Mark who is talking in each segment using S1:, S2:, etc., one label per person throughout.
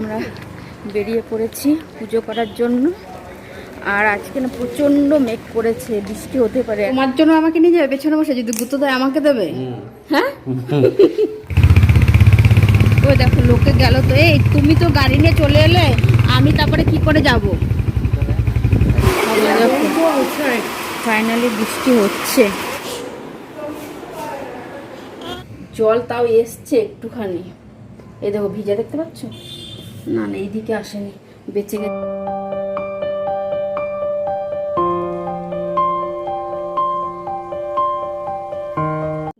S1: আমরা বেরিয়ে পড়েছি পুজো করার জন্য। আর আজকে না প্রচণ্ড মেঘ করেছে বৃষ্টি হতে পারে। তোমার জন্য আমাকে নিয়ে যাবে পেছনে বসে যদি গুঁতো দেয় আমাকে দেবে। হ্যাঁ? ওই দেখো লোকে গেল তো। এই তুমি তো গাড়ি নিয়ে চলে এলে আমি তারপরে কি করে যাব? ফাইনালি বৃষ্টি হচ্ছে। জল তাও এসছে একটুখানি। এই দেখো ভিজা দেখতে পাচ্ছ? না না, এইদিকে আসেনি। বেঁচে গেছে।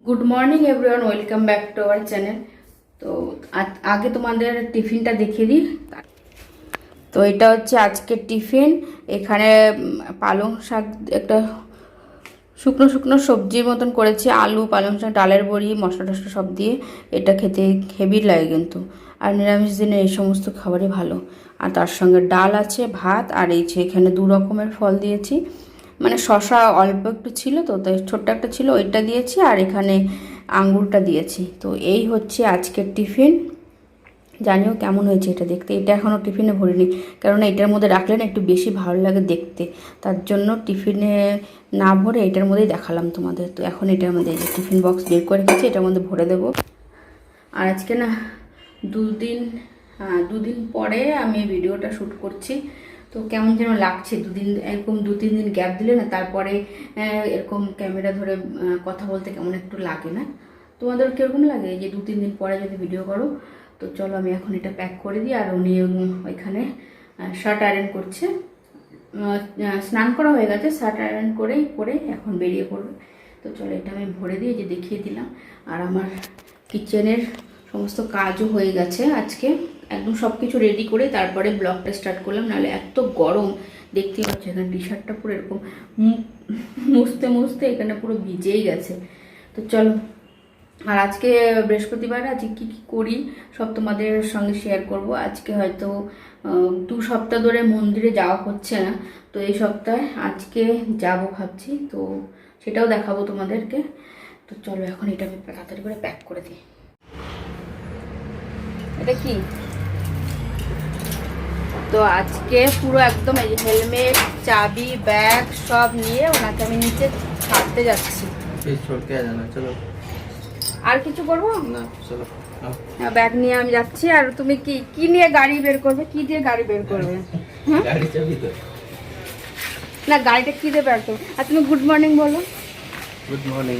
S1: Good morning everyone welcome back to our channel তো আগে তোমাদের টিফিনটা দেখিয়ে দিই। তো, এটা হচ্ছে আজকের টিফিন। এখানে পালং শাক একটা শুকনো শুকনো সবজির মতন করেছি, আলু, পালং শাক, ডালের বড়ি, মশলা টশলা সব দিয়ে এটা খেতে হেভি লাগে কিন্তু। আর নিরামিষ দিনে এই সমস্ত খাবারই ভালো। আর তার সঙ্গে ডাল আছে, ভাত, আর এই যে এখানে দু রকমের ফল দিয়েছি। মানে শশা অল্প একটু ছিল তো, তাই ছোট্ট একটা ছিল, ওইটা দিয়েছি, আর এখানে আঙ্গুরটা দিয়েছি। তো এই হচ্ছে আজকের টিফিন। জানিও কেমন হয়েছে এটা দেখতে। এটা এখনও টিফিনে ভরিনি, কেননা এটার মধ্যে রাখলে না একটু বেশি ভালো লাগে দেখতে। তার জন্য টিফিনে না ভরে এটার মধ্যেই দেখালাম তোমাদের। তো এখন এটার মধ্যে টিফিন বক্স বের করে রেখেছি, এটার মধ্যে ভরে দেবো। আর আজকে না দুদিন হ্যাঁ দুদিন পরে আমি ভিডিওটা শ্যুট করছি। তো কেমন যেন লাগছে, দুদিন, এরকম দু, তিন দিন গ্যাপ দিলে না তারপরে এরকম ক্যামেরা ধরে কথা বলতে কেমন একটু লাগে না। তোমাদের কীরকম লাগে যে দু, তিন দিন পরে যদি ভিডিও করো? তো চলো আমি এখন এটা প্যাক করে দিই আর উনি ওইখানে শার্ট আয়রন করছে। স্নান করা হয়ে গেছে শার্ট আয়রন করেই করে এখন বেরিয়ে পড়বে। তো চলো এটা আমি ভরে দিয়ে যে দেখিয়ে দিলাম। আর আমার কিচেনের সমস্ত কাজও হয়ে গেছে আজকে। একদম সব কিছু রেডি করে তারপরে ব্লগটা স্টার্ট করলাম। নাহলে এত গরম, দেখতেই পাচ্ছ এখানে টি শার্টটা পুরো এরকম মুছতে মুছতে এখানে পুরো ভিজেই গেছে। তো চলো আর আজকে বৃহস্পতিবার, আজকে কী কী করি সব তোমাদের সঙ্গে শেয়ার করব। আজকে হয়তো দু সপ্তাহ ধরে মন্দিরে যাওয়া হচ্ছে না, তো এই সপ্তাহে আজকে যাব ভাবছি, তো সেটাও দেখাবো তোমাদেরকে। তো চলো এখন এটা আমি তাড়াতাড়ি করে প্যাক করে দিই। এটা কি? তো আজকে পুরো একদম এই হেলমেট চাবি ব্যাগ সব নিয়ে ওনাকে আমি নিচে ছাড়তে যাচ্ছি।
S2: চলো।
S1: আর কিছু করব?
S2: না
S1: চলো ব্যাগ নিয়ে আমি যাচ্ছি। আর তুমি কি কি নিয়ে গাড়ি বের করবে? কি দিয়ে গাড়ি বের করবে? হ্যাঁ? না গাড়িটা কি দিয়ে বের করবে? আর তুমি গুড মর্নিং বলো।
S2: গুড মর্নিং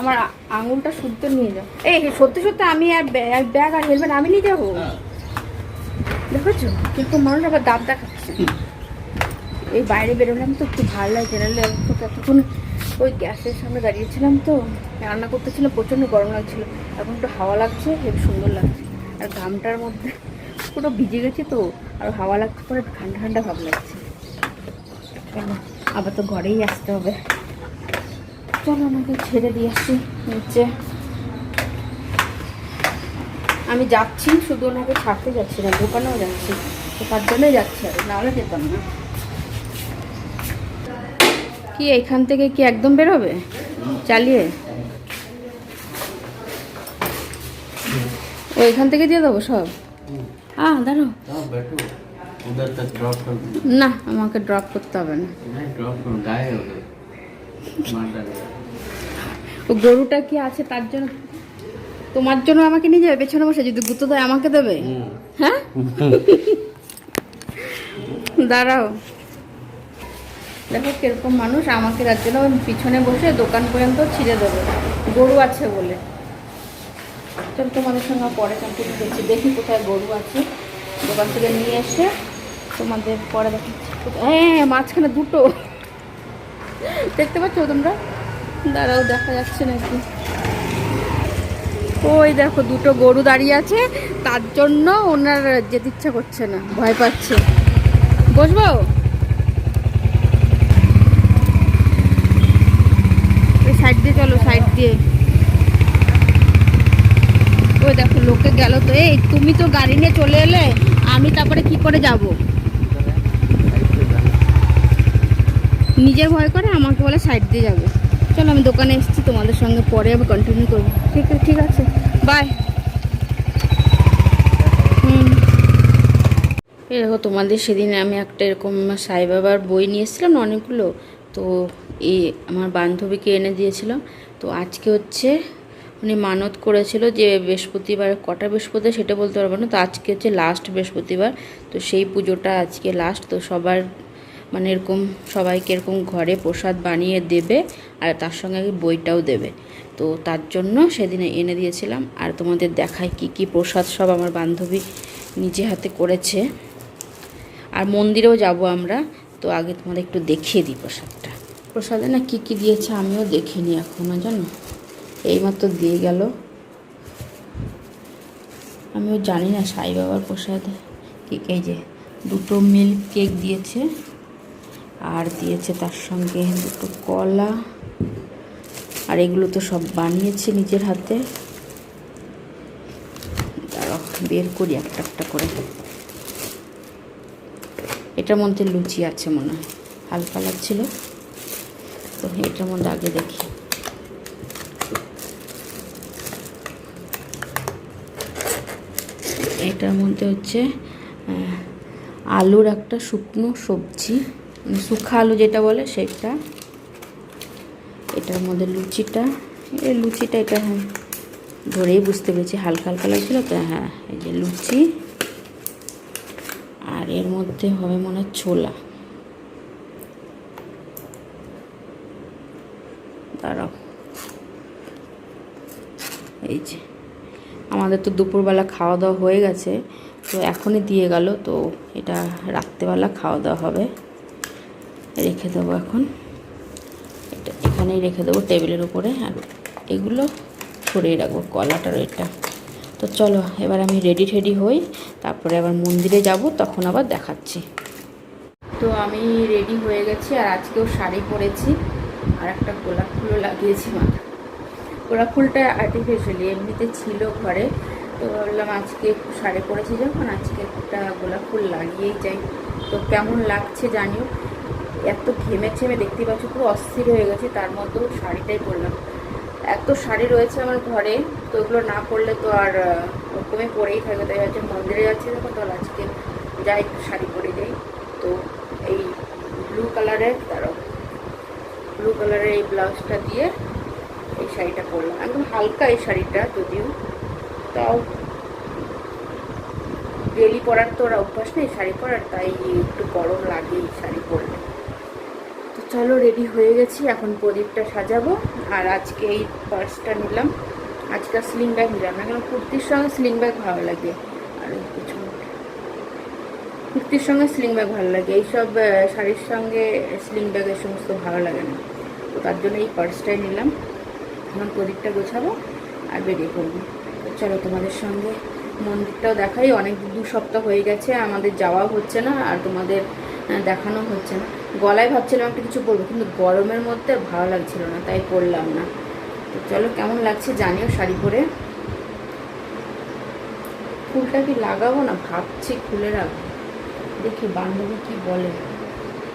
S1: আমার আঙুলটা শুদ্ধ নিয়ে যাও। এই সত্যি সত্যি আমি আর ব্যাগ আর হেলমেট আমি নিয়ে যাব? দেখেছ? কিন্তু মানুষ আবার দাব দেখাচ্ছে। এই বাইরে বেরোলাম তো একটু ভালো লাগে এতক্ষণ ওই গ্যাসের সামনে দাঁড়িয়েছিলাম তো। রান্না করতেছিলাম প্রচণ্ড গরম লাগছিল। এখন একটু হাওয়া লাগছে হেবি সুন্দর লাগছে। আর ঘামটার মধ্যে পুরো ভিজে গেছে তো আর হাওয়া লাগছে পরে ঠান্ডা ঠান্ডা ভাব লাগছে। চলো, আবার তো ঘরেই আসতে হবে। চলো আমাকে ছেড়ে দিয়ে আসি নিচে। আমি যাচ্ছি শুধু ওনাকে ছাড়তে যাচ্ছি না দোকানেও যাচ্ছি। তো তার জন্যই যাচ্ছি আর নাহলে যেতাম না। কি এখান থেকে কি একদম বেরোবে? চালিয়ে? ওইখান থেকে দিয়ে দেবো সব? হ্যাঁ দাঁড়ো না আমাকে ড্রপ করতে হবে না। ও গরুটা কি আছে তার জন্য? তোমার জন্য আমাকে নিয়ে যাবে? পেছনে বসে যদি গুতো দেয় আমাকে দেবে? হ্যাঁ? দাঁড়াও। দেখো কীরকম মানুষ, আমাকে তার জন্য পিছনে বসে দোকান পর্যন্ত ছিঁড়ে দেবে। গরু আছে বলে। চল তোমাদের সঙ্গে পরে কন্টিনিউ করছি। দেখি কোথায় গরু আছে। দোকান থেকে নিয়ে এসে তোমাদের পরে দেখি। হ্যাঁ মাঝখানে দুটো। দেখতে পাচ্ছ তোমরা? দাঁড়াও, দেখা যাচ্ছে নাকি? ওই দেখো, দুটো গরু দাঁড়িয়ে আছে। তার জন্য ওনার যেতে ইচ্ছা করছে না। ভয় পাচ্ছে। বসবো? সাইড দিয়ে চলো, সাইড দিয়ে। ওই দেখো, লোকে গেল তো। এই, তুমি তো গাড়ি নিয়ে চলে এলে, আমি তারপরে কি করে যাব? নিজের ভয় করে আমাকে বলে সাইড দিয়ে যাবে। চলো, আমি দোকানে এসেছি, তোমাদের সঙ্গে পরে আমি কন্টিনিউ করব। ঠিক আছে ঠিক আছে বাই এরকম তোমাদের সেদিন আমি একটা এরকম সাই বাবার বই নিয়ে এসেছিলাম অনেকগুলো, তো এই আমার বান্ধবীকে এনে দিয়েছিলাম তো আজকে হচ্ছে উনি মানত করেছিল যে বৃহস্পতিবার, কটা বৃহস্পতি সেটা বলতে পারব না। তো আজকে হচ্ছে লাস্ট বৃহস্পতিবার। তো সেই পুজোটা আজকে লাস্ট তো সবার মানে এরকম সবাইকে এরকম ঘরে প্রসাদ বানিয়ে দেবে আর তার সঙ্গে বইটাও দেবে। তো তার জন্য সেদিনে এনে দিয়েছিলাম। আর তোমাদের দেখায় কি কি প্রসাদ সব আমার বান্ধবী নিজে হাতে করেছে। আর মন্দিরেও যাব আমরা। তো আগে তোমাদের একটু দেখিয়ে দিই প্রসাদটা প্রসাদে না কী কী দিয়েছে আমিও দেখিনি এখনও জানো? এইমাত্র দিয়ে গেল। আমিও জানি না সাই বাবার প্রসাদে কী এই যে দুটো মিল্ক কেক দিয়েছে আর দিয়েছে তার সঙ্গে দুটো কলা। আর এগুলো তো সব বানিয়েছে নিজের হাতে। দাঁড়াও, বের করি একটা একটা করে। এটার মধ্যে লুচি আছে মনে হয়, হালকা লাগছিল। তো এটার মধ্যে আগে দেখি। এটার মধ্যে হচ্ছে আলুর একটা শুকনো সবজি মানে শুকনো আলু যেটা বলে সেটা। এটার মধ্যে লুচিটা, এই লুচিটা এটা হ্যাঁ ধরেই বুঝতে পেরেছি, হালকা হালকা লাগছিল তো হ্যাঁ এই যে লুচি। আর এর মধ্যে হবে মনে হয় ছোলা। দাঁড়াও। এই যে, আমাদের তো দুপুরবেলা খাওয়া দাওয়া হয়ে গেছে, তো এখনই দিয়ে গেল, তো এটা রাত্রেবেলা খাওয়া দাওয়া হবে। রেখে দেবো এখন। এটা এখানেই রেখে দেবো টেবিলের উপরে, আর এগুলো সরিয়ে রাখব কলাটার এটা তো চলো, এবার আমি রেডি টেডি হই, তারপরে আবার মন্দিরে যাব, তখন আবার দেখাচ্ছি। তো আমি রেডি হয়ে গেছি, আর আজকেও শাড়ি পরেছি। আর একটা গোলাপ ফুলও লাগিয়েছি মাথা গোলাপ ফুলটা আর্টিফিশিয়ালি এমনিতে ছিল ঘরে। তো ভাবলাম আজকে শাড়ি পরেছি যখন, আজকে একটা গোলাপ ফুল লাগিয়েই যাই। তো কেমন লাগছে জানিও? এত ঘেমে ছেমে দেখতে পাচ্ছ, পুরো অস্থির হয়ে গেছে, তার মধ্যেও শাড়িটাই পরলাম। এত শাড়ি রয়েছে আমার ঘরে, তো ওগুলো না পরলে তো আর ওরকমই পরেই থাকবে। তাই হচ্ছে মন্দিরে যাচ্ছি যখন তো আজকে যাই শাড়ি পরে যাই। তো এই ব্লু কালারের তারও ব্লু কালারের এই ব্লাউজটা দিয়ে এই শাড়িটা পরলাম একদম হালকা এই শাড়িটা যদিও, তাও ডেলি পরার তো ওরা অভ্যাস নেই শাড়ি পরার, তাই একটু গরম লাগে এই শাড়ি পরলে। তো চলো রেডি হয়ে গেছি, এখন প্রদীপটা সাজাবো। আর আজকে এই পার্সটা নিলাম। আজকে স্লিং ব্যাগ নিলাম না, কেন কুর্তির সঙ্গে স্লিং ব্যাগ ভালো লাগে। আর পিছনে কুর্তির সঙ্গে স্লিং ব্যাগ ভালো লাগে। এইসব শাড়ির সঙ্গে স্লিং ব্যাগ সমস্ত ভালো লাগে না। তো তার জন্য এই পার্সটাই নিলাম। এখন প্রদীপটা গোছাবো আর বেরিয়ে পড়ব। চলো তোমাদের সঙ্গে মন্দিরটাও দেখাই। অনেক দু সপ্তাহ হয়ে গেছে, আমাদের যাওয়া হচ্ছে না আর তোমাদের দেখানো হচ্ছে না। গলায় ভাবছিলাম একটা কিছু পরবো, কিন্তু গরমের মধ্যে ভালো লাগছিল না, তাই পরলাম না। তো চলো, কেমন লাগছে জানিও শাড়ি পরে। ফুলটা কি লাগাবো না? ভাবছি খুলে রাখব। দেখি বান্ধবী কি বলে।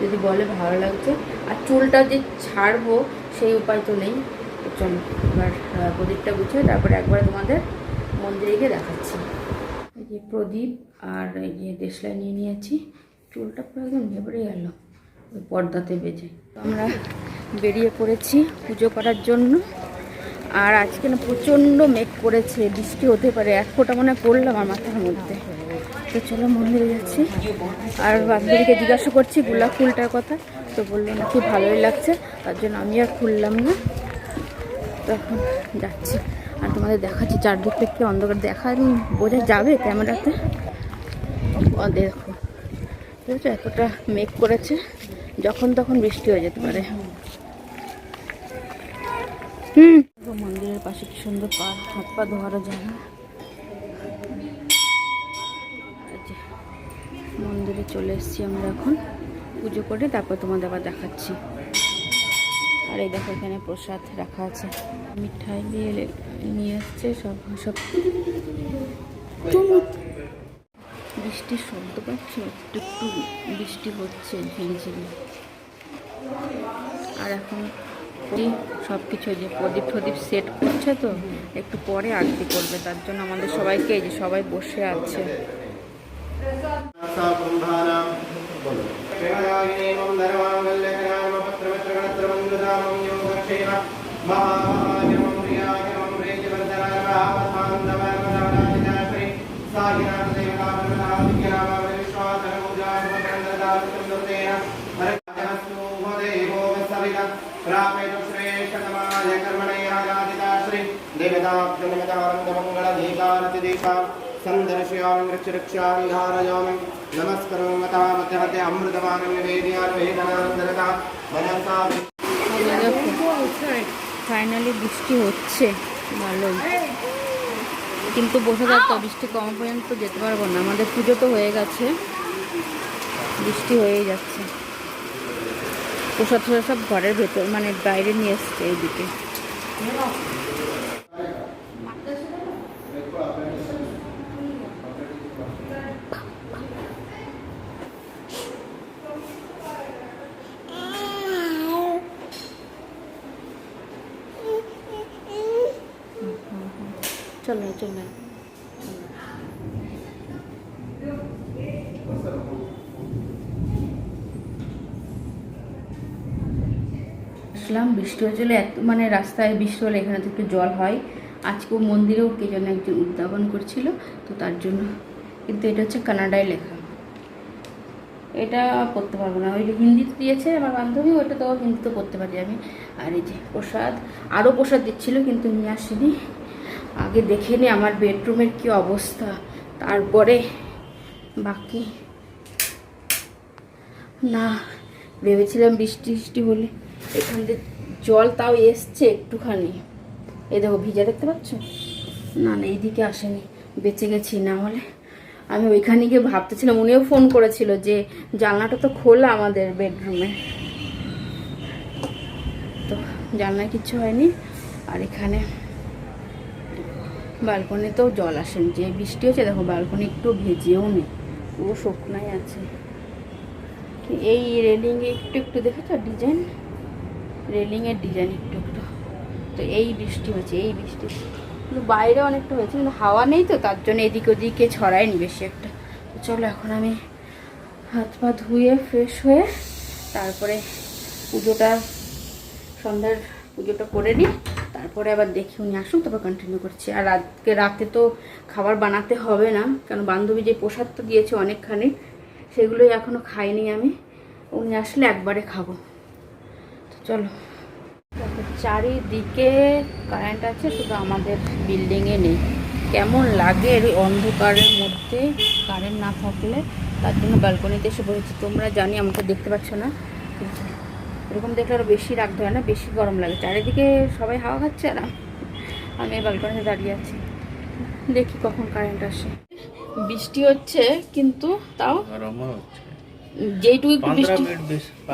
S1: যদি বলে ভালো লাগছে। আর চুলটা যে ছাড়বো, সেই উপায় তো নেই। চলো, এবার প্রদীপটা গুছিয়ে তারপরে একবার তোমাদের মন্দিরে গিয়ে দেখাচ্ছি। এই যে প্রদীপ আর এই যে দেশলাই নিয়ে নিয়েছি। চুলটা পুরো একদম নেবড়ে গেল। ওই পর্দাতে বেজে। আমরা বেরিয়ে পড়েছি পুজো করার জন্য। আর আজকে না প্রচণ্ড মেঘ করেছে, বৃষ্টি হতে পারে, এক ফোঁটা মনে পড়লাম আমার মাথার মধ্যে। তো চলো মন্দিরে যাচ্ছি। আর বান্ধবীকে জিজ্ঞাসা করছি, গোলাপ ফুলটার কথা। তো বলল নাকি ভালোই লাগছে, তার জন্য আমি আর খুললাম না। তখন যাচ্ছি। আর তোমাদের দেখাচ্ছি, চারদিক থেকে অন্ধকার দেখা বোঝা যাবে ক্যামেরাতে। দেখো। বুঝেছ এতটা মেঘ করেছে, যখন তখন বৃষ্টি হয়ে যেতে পারে। হুম। পাশে কি সুন্দর পা, হাত পা ধোয়ারও জায়গা মন্দিরে চলে এসেছি আমরা এখন। পুজো করে তারপর তোমাদের আবার দেখাচ্ছি। আর এই দেখো এখানে প্রসাদ রাখা আছে। মিঠাই দিয়ে নিয়ে এসছে সব সব। বৃষ্টির শব্দ পাচ্ছ? একটু একটু বৃষ্টি হচ্ছে ঝিরিঝিরি আর এখন সব কিছু যে প্রদীপ ফদীপ সেট করছে তো, একটু পরে আরতি করবে, তার জন্য আমাদের সবাইকে এই যে সবাই বসে আছে।
S3: कर्मणैराजादिदाश्री देवताभ्यनुमतानन्दमङ्गलदीपारतिदीपा सन्दर्शयामि वृक्षरक्षामि धारयामि नमस्करोमि मता मध्यमते अमृतमानं निवेदयामि वेदनानन्दरता मनसा
S1: ফাইনালি বৃষ্টি হচ্ছে ভালোই কিন্তু বসে থাকতে হবে, বৃষ্টি কম পর্যন্ত যেতে পারবো না আমাদের পুজো তো হয়ে গেছে বৃষ্টি হয়েই যাচ্ছে প্রসাদ টসাদ সব ঘরের ভেতর মানে বাইরে নিয়ে এসছে এইদিকে চলো চলো আসলাম, বৃষ্টি হয়েছিল এত মানে রাস্তায় বৃষ্টি হলে এখানে তো একটু জল হয়। আজকেও মন্দিরেও কে যেন একজন উদ্যাপন করছিল, তো তার জন্য। কিন্তু এটা হচ্ছে কানাডায় লেখা। এটা পড়তে পারব না। ওই হিন্দিতে দিয়েছে আমার বান্ধবী ওটা তো হিন্দিতে পড়তে পারি আমি। আর এই যে প্রসাদ, আরও প্রসাদ দিচ্ছিল, কিন্তু নিয়ে আসিনি। আগে দেখে নি আমার বেডরুমের কি অবস্থা। তারপরে বাকি। না, ভেবেছিলাম বৃষ্টি বৃষ্টি হলে। এখান থেকে জল তাও এসছে একটুখানি। এ দেখো, ভিজা দেখতে পাচ্ছ? না না, এইদিকে আসেনি। বেঁচে গেছি, না হলে। আমি ওইখানে গিয়ে ভাবতেছিলাম, উনিও ফোন করেছিল যে জানলাটা তো খোলা আমাদের বেডরুমে। তো জানলা কিচ্ছু হয়নি। আর এখানে বালকনিতেও জল আসেনি। যে বৃষ্টি হচ্ছে, দেখো, বালকনি একটু ভেজেও নেই। পুরো শুকনাই আছে। এই রেলিংয়ে একটু একটু দেখেছ ডিজাইন? রেলিংয়ের ডিজাইন একটু একটু তো এই বৃষ্টি হয়েছে এই বৃষ্টি। কিন্তু বাইরে অনেকটা হয়েছে, কিন্তু হাওয়া নেই তো, তার জন্য এদিক ওদিকে ছড়ায়নি বেশি একটা। তো চলো এখন আমি হাত পা ধুয়ে ফ্রেশ হয়ে তারপরে পুজোটা, সন্ধ্যার পুজোটা করে নিই। তারপরে আবার দেখি উনি আসুন তারপর কন্টিনিউ করছি। আর আজকে রাতে তো খাবার বানাতে হবে না, কারণ বান্ধবী যে প্রসাদটা দিয়েছে অনেকখানি, সেগুলোই এখনও খাইনি আমি। উনি আসলে একবারে খাব। তো চলো। চারিদিকে কারেন্ট আছে শুধু আমাদের বিল্ডিংয়ে নেই। কেমন লাগে এর অন্ধকারের মধ্যে? কারেন্ট না থাকলে তার জন্য ব্যালকনিতে এসে বলেছি তোমরা জানি আমাকে দেখতে পাচ্ছ না। এরকম দেখলে আরও বেশি রাগ ধরে না বেশি গরম লাগে। চারিদিকে সবাই হাওয়া খাচ্ছে না? আমি এই ব্যালকনিতে দাঁড়িয়ে আছি। দেখি কখন কারেন্ট আসে। বৃষ্টি হচ্ছে কিন্তু তাও
S2: যেটুকু
S1: বৃষ্টি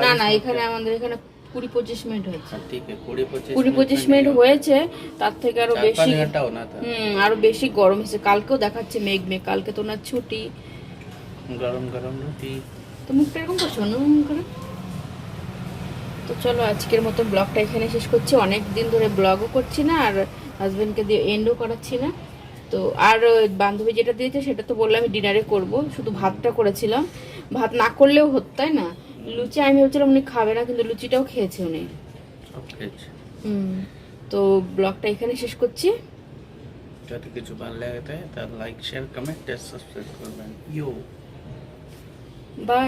S1: না না এখানে আমাদের এখানে কুড়ি পঁচিশ মিনিট কুড়ি পঁচিশ মিনিট হয়েছে তার থেকে
S2: আরও
S1: বেশি গরম হয়েছে। কালকেও দেখাচ্ছে মেঘ মেঘ। কালকে তো ওনার ছুটি। তো চলো আজকের মতো ব্লগটা এখানে শেষ করছি। অনেক দিন ধরে ব্লগও করছি না আর হাজব্যান্ডকে দিয়ে এন্ডও করাচ্ছি না। তো আর বান্ধবী যেটা দিয়েছে সেটা তো বললাম ডিনারে করব। শুধু ভাতটা করেছিলাম। ভাত না করলেও হতো তাই না? লুচি আমি ভেবেছিলাম উনি খাবে না কিন্তু লুচিটাও খেয়েছে উনি। হুম তো ব্লগটা এখানে শেষ করছি।
S2: যদি কিছু ভালো লাগে তাহলে লাইক শেয়ার কমেন্ট সাবস্ক্রাইব করবেন। You
S1: bye